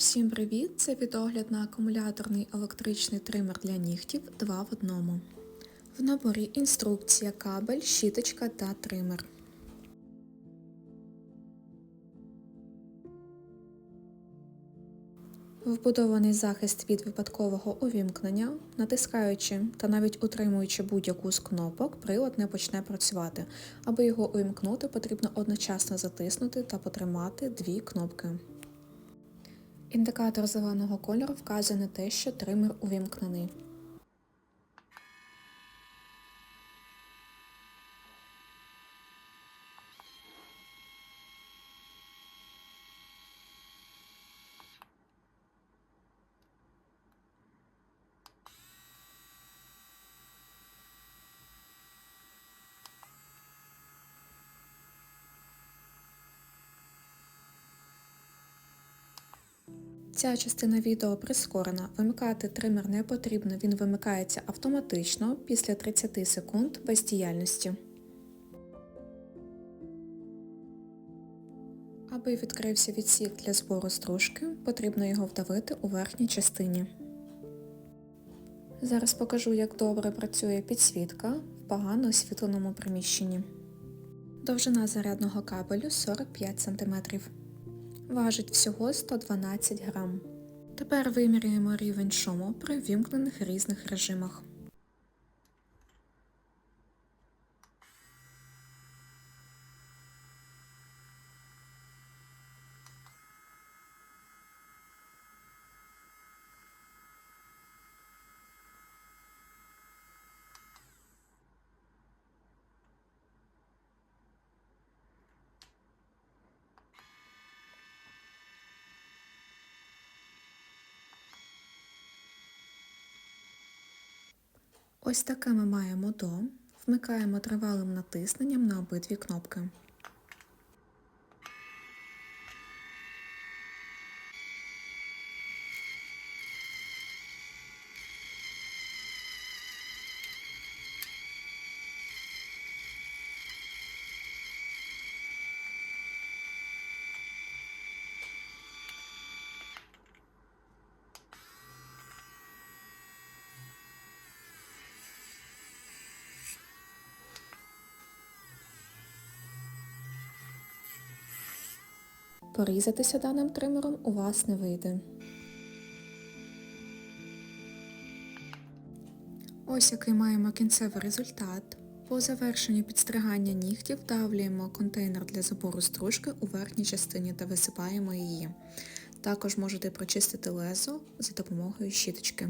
Всім привіт! Це відогляд на акумуляторний електричний тример для нігтів 2 в одному. В наборі інструкція, кабель, щіточка та тример. Вбудований захист від випадкового увімкнення, натискаючи та навіть утримуючи будь-яку з кнопок, прилад не почне працювати. Аби його увімкнути, потрібно одночасно затиснути та потримати дві кнопки. Індикатор зеленого кольору вказує на те, що тример увімкнений. Ця частина відео прискорена. Вимикати тример не потрібно, він вимикається автоматично після 30 секунд бездіяльності. Аби відкрився відсік для збору стружки, потрібно його вдавити у верхній частині. Зараз покажу, як добре працює підсвітка в погано освітленому приміщенні. Довжина зарядного кабелю 45 см. Важить всього 112 грам. Тепер вимірюємо рівень шуму при вімкнених різних режимах. Ось таке ми маємо до. Вмикаємо тривалим натисненням на обидві кнопки. Порізатися даним тримером у вас не вийде. Ось який маємо кінцевий результат. По завершенню підстригання нігтів вдавлюємо контейнер для забору стружки у верхній частині та висипаємо її. Також можете прочистити лезо за допомогою щіточки.